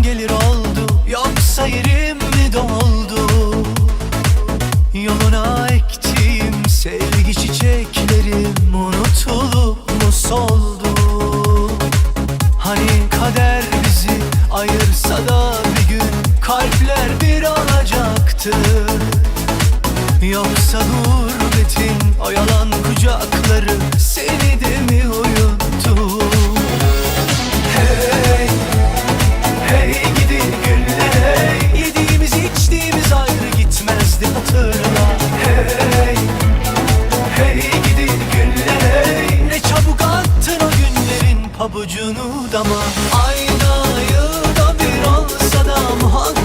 Gelir oldu. Yoksa yerim mi doldu? Yoluna ektiğim sevgi çiçeklerim Unutulup mu soldu? Hani kader bizi ayırsa da bir gün Kalpler bir olacaktı. Yoksa gurbetin o yalan kucakları Seni de mi boyunu dama Aynayı da bir olsa da muhakkak.